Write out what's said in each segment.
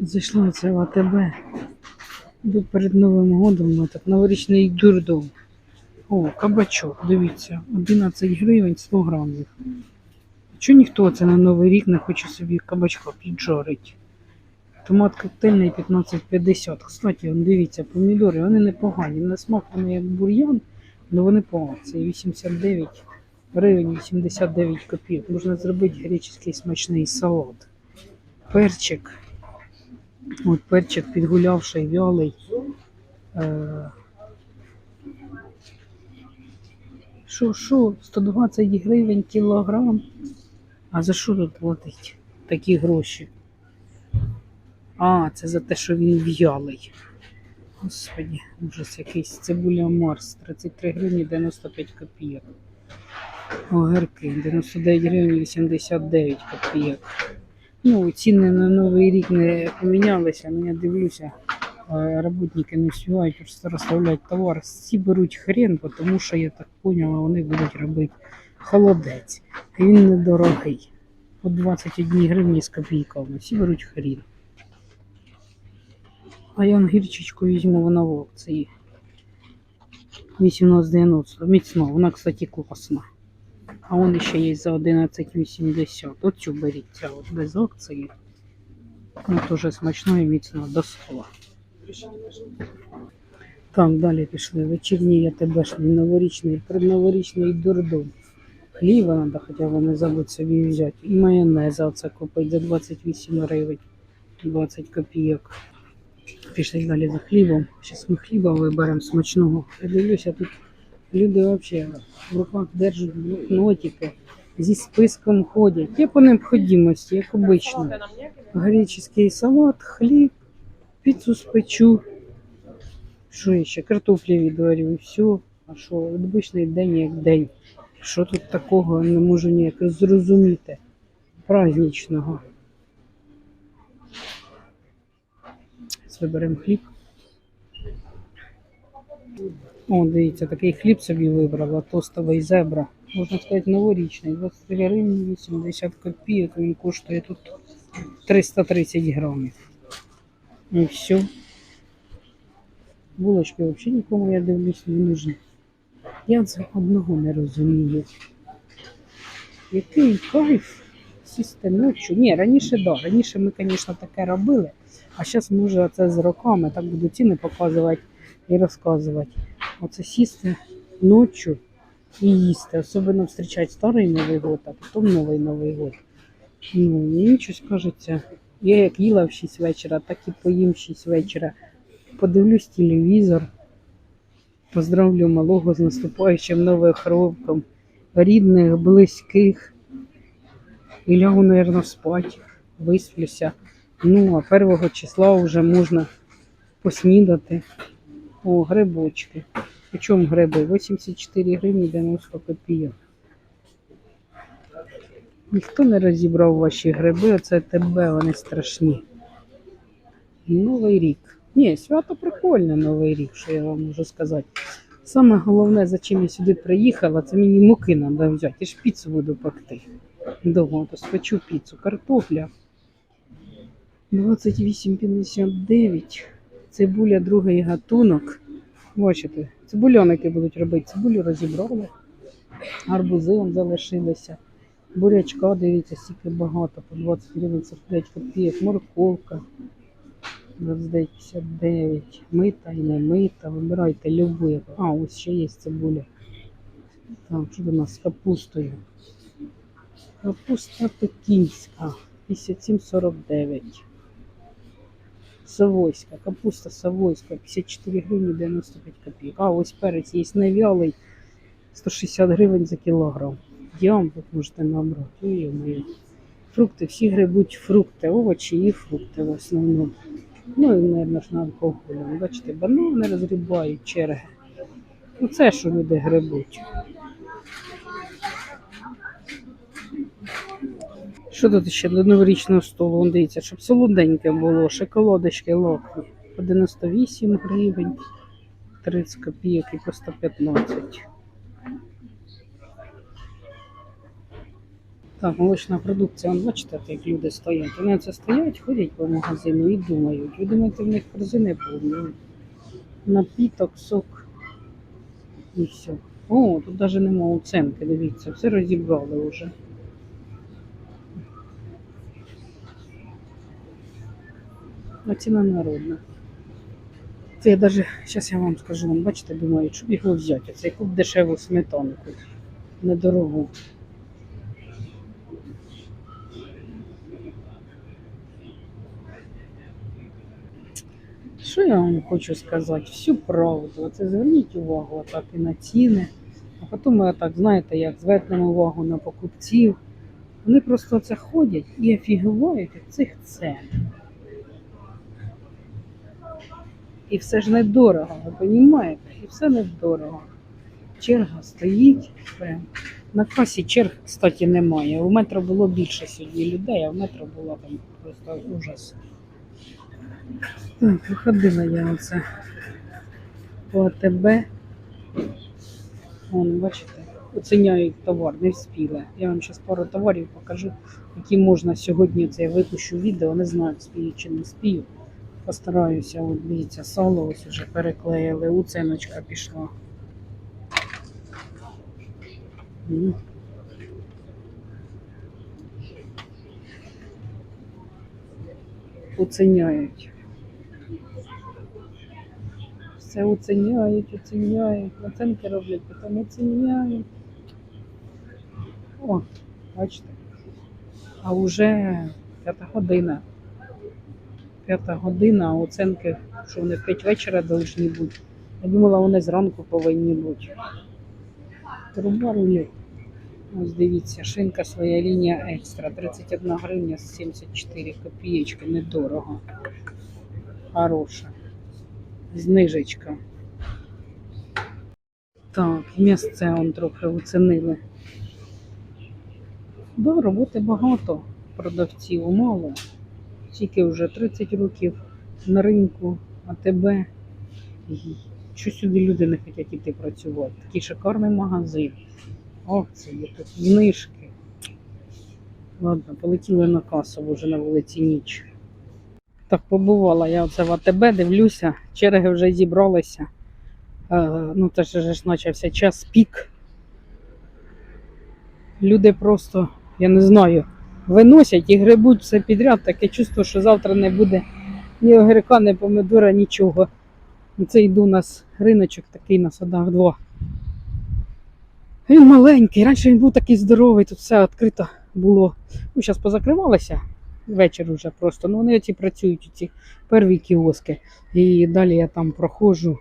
Зайшла це в АТБ. Тут перед Новим годом ну, так, новорічний дурдом. О, кабачок, дивіться, 11 гривень 100 грамів. Чого ніхто це на Новий рік не хоче собі кабачка піджарити? Томат коктейльний 15,50. Кстати, дивіться, помідори, вони непогані. На смак вони як бур'ян, але вони по акції 89 гривень 89 копійок. Можна зробити греческий смачний салат. Перчик. От перчик підгулявший, вялий. Е, Що, що, 120 гривень кілограм? А за що тут платить такі гроші? А, це за те, що він в'ялий. Господі, ужас якийсь. Цибуля Марс, 33 гривні 95 копійок. Огірки, 99 гривень 89 копійок. Ну, ціни на Новий рік не помінялися, але я дивлюся, е, роботники не встигають розставляти товар. Всі беруть хрен, тому що я так поняла, вони будуть робити холодець. Він недорогий. По 21 гривні з копійками. Всі беруть хрін. А я гірчичку візьму вона в акції. 18,90. Міцно, вона, кстати, класна. А вон ще є за 11,80. Оцю беріть, ця от без акції. Ну, теж смачно і міцно до стола. Так, далі пішли. Вечірній я тебе новорічний, предноворічний дурдом. Хліба треба хоча б не собі взяти. І майонеза оце купити за 28 гривень, 20 копійок. Пішли далі за хлібом. Зараз ми хліба виберемо смачного. Я дивлюся, тут люди взагалі в руках держать блокнотики, зі списком ходять. Я по необхідності, як обично. Греческий салат, хліб, піцу спечу. Що ще? Картоплі відварю і все. А що, обичний день як день. Що тут такого не можу ніяк зрозуміти. Праздничного. Зараз Виберемо хліб. О, дивіться, такий хліб собі вибрала, тостовий зебра. Можна сказати, новорічний. 23 гривні 80 копійок. Він коштує тут 330 грамів. І все. Булочки взагалі нікому, я дивлюсь, не нужні. Я це одного не розумію. Який кайф сісти ночі. Ні, раніше да. Раніше ми, звісно, таке робили, а зараз, може, це з роками так буду ціни показувати і розказувати. Оце сісти ночі і їсти. Особливо зустрічати старий Новий год, а потім новий Новий год. Ну, мені щось кажеться. Я як їла в 6 вечора, так і поїм в 6 вечора. Подивлюсь телевізор. Поздравлю малого з наступаючим новим роком, рідних, близьких. І лягу, мабуть, спати, висплюся. Ну, а першого числа вже можна поснідати. О, грибочки. По чому гриби? 84 гривні 90 копійок. Ніхто не розібрав ваші гриби, оце тебе, вони страшні. Новий рік. Ні, свято прикольне Новий рік, що я вам можу сказати. Саме головне, за чим я сюди приїхала, це мені муки треба взяти. Я ж піцу буду пекти. Довго, то спечу піцу. Картопля 28,59. Цибуля другий гатунок. Бачите, цибульоники будуть робити. Цибулю розібрали. Гарбузи он залишилися. Бурячка, дивіться, стільки багато, по 20 гривень 45 копійок, морковка. 29,59. Мита і не мита. Вибирайте любу. А, ось ще є цибуля. Так, що до нас з капустою? Капуста пекінська. 57,49. Савойська. Капуста Савойська. 54 гривні 95 копійок. А, ось перець є невялий. 160 гривень за кілограм. Ям ви можете набрати. Фрукти, всі грибуть фрукти, овочі і фрукти в основному. Ну і, мабуть, на алкоголю. Бачите, банани розгрібають черги. Ну це що люди грибуть. Що тут ще до новорічного столу? Вон дивіться, щоб солоденьке було, шоколадочки. По 98 гривень, 30 копійок і по 115. Так, молочна продукція, Вон, бачите, як люди стоять. Вони це стоять, ходять по магазину і думають. Ви думаєте, в них корзини повні. Напіток, сок і все. О, тут навіть немає оценки, дивіться, все розібрали вже. А ціна народна. Це я даже, зараз я вам скажу, вам бачите, думаю, щоб його взяти. Це яку дешеву сметанку. Недорогу. Що я вам хочу сказати? Всю правду. Оце зверніть увагу отак і на ціни. А потім ми отак, знаєте, як звернемо увагу на покупців. Вони просто це ходять і офігувають від цих цен. І все ж недорого, ви розумієте? І все недорого. Черга стоїть. прям. На касі черг, кстати, немає. У метро було більше сьогодні людей, а в метро було там просто ужас. Так, виходила я оце по АТБ. Вон, бачите, оціняють товар, не вспіла. Я вам зараз пару товарів покажу, які можна сьогодні. Це я випущу відео, не знаю, спію чи не спію. Постараюся, от дивіться, сало ось уже переклеїли, уценочка пішла. Оціняють. Все оціняють, оціняють. Оценки роблять, потім оціняють. О, бачите. А вже п'ята година. П'ята година, а оценки, що вони в 5 вечора повинні бути. Я думала, вони зранку повинні бути. Труба рулет. Ось дивіться, шинка своя лінія екстра. 31 гривня 74 копієчки. Недорого. Хороша. Знижечка. Так, місце он трохи оцінили. Да, роботи багато, продавців мало. Тільки вже 30 років на ринку, а тебе. Що сюди люди не хочуть іти працювати? Такий шикарний магазин. Акції, тут знижки. Ладно, полетіли на касу, вже на вулиці ніч. Так побувала я оце в АТБ, дивлюся, черги вже зібралися. Е, ну, це ж ж почався час пік. Люди просто, я не знаю, виносять і грибуть все підряд. Таке чувство, що завтра не буде ні огірка, ні помидора, нічого. Це йду у нас риночок такий на садах два. Він маленький, раніше він був такий здоровий, тут все відкрито було. Ну, зараз позакривалося вечір вже просто. Ну, вони ці працюють, ці перві кіоски. І далі я там проходжу,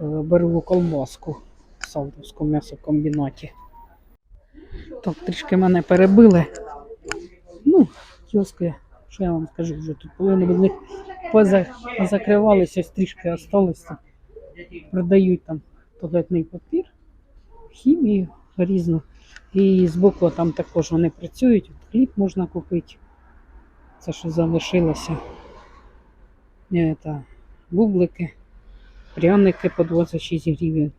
е, беру колбаску в Салтовському м'ясокомбінаті. Так, трішки мене перебили. Ну, кіоски, що я вам скажу, вже тут половина від них позакривалися, трішки осталося. Продають там туалетний папір, хімію різну. І збоку там також вони працюють. От Хліб можна купити. Це що залишилося. Е, та, бублики, пряники по 26 гривень.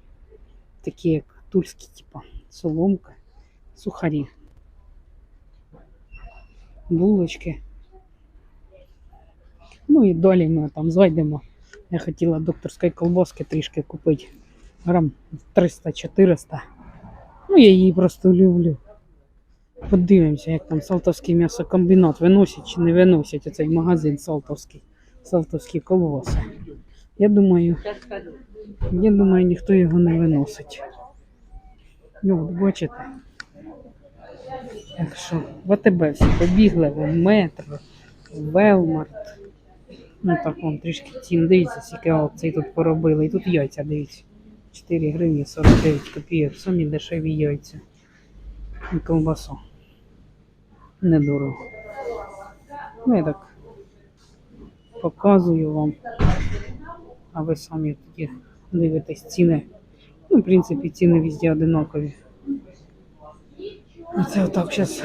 Такі як тульські, типа соломка, сухарі. Булочки. Ну і далі ми там зайдемо. Я хотіла докторської колбаски трішки купити. Грам 300-400. Ну, я її просто люблю. Подивимося, як там Салтовський м'ясокомбінат виносять чи не виносять оцей магазин Салтовський. Салтовські колбаси. Я думаю, я думаю, ніхто його не виносить. Ну, от бачите. Так що, в АТБ всі побігли, в метро, в Велмарт. Ну так вон трішки цін, дивіться, скільки акцій тут поробили. І тут яйця, дивіться. 4 гривні 49 копійок. Самі дешеві яйця. І ковбасу. Недорого. Ну, я так показую вам. А ви самі тоді дивитесь ціни. Ну, в принципі, ціни везде одинакові. Оце отак зараз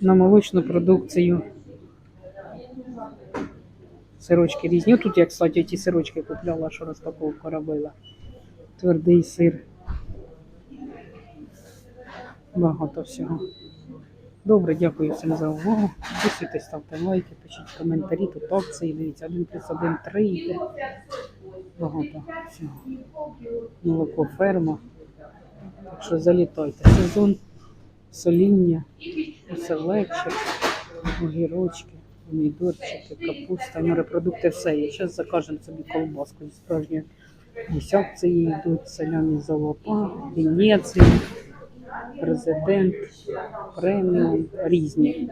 на молочну продукцію. Сирочки різні. Ну, Тут я, кстати, ті сирочки купляла, що розпаковку робила. Твердий сир. Багато всього. Добре, дякую всім за увагу. Підписуйтесь, ставте лайки, пишіть коментарі. Тут акції, дивіться, 1 плюс 1, 3 йде. Багато всього. Молоко ферма. Так що залітайте. Сезон соління, оселедчик, огірочки, помідорчики, капуста, морепродукти, все є. Зараз закажемо собі колбаску зі справжньої. Акції йдуть, соляні золота, Венеція, президент, преміум, різні.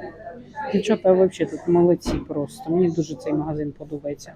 Дівчата взагалі тут молодці просто. Мені дуже цей магазин подобається.